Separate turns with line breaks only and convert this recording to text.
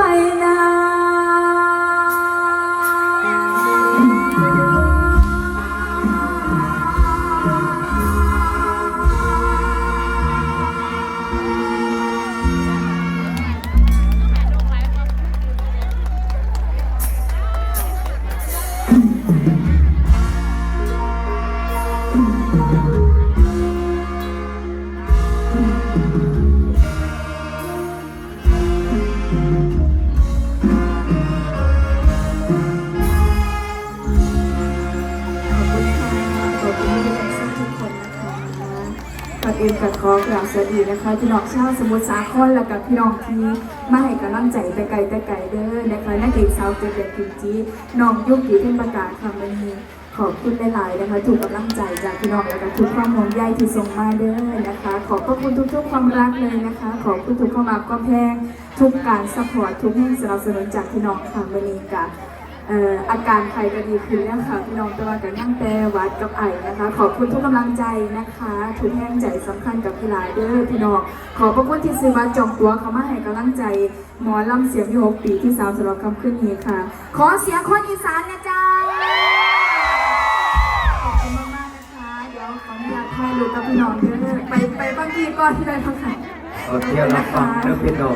bye. ก่อนอื่นกับขอกราบสวัสดีนะคะพี่น้องชาวสมุทรสาครและกับพี่น้องที่มาให้กำลังใจแต่ไกลแต่ไกลเด้อนะคะนักเอกสาวเกิดเด็กกิมจีน้องยุกิเพ่นประกาศคำวันนี้ขอบคุณหลายๆนะคะถูกกำลังใจจากพี่น้องและกับทุกความห่วงใยที่ส่งมาเด้อนะคะ ขอบพระคุณทุกๆความรักเลยนะคะ ขอบคุณทุกเข้ามาก็แพงทุกการสปอร์ตทุกแห่งสนับสนุนจากพี่น้องค่ะวันนี้กับ เอ่ออาการใครก็ดีขึ้นแล้วค่ะพี่น้องตะวันกับนั่งแต่วัดกับไอนะคะ ขอบคุณทุกกำลังใจนะคะทุกแห่งใจสำคัญกับพี่หลายเด้อพี่น้องขอบพระคุณที่ซื้อบัตรจองตัวเขามาให้กำลังใจหมอลำเสียงที่หกปีที่สามสำหรับคำขึ้นนี้ค่ะ ขอเสียงคนอีสานนะจ๊ะขอบคุณมากๆนะคะเดี๋ยวขออนุญาตถ่ายรูปกับพี่น้องเด้อไปไปบางทีก่อนที่ได้ทั้งค่ะ
เอเที่ยวรับฟังเรื่องพี่น้อง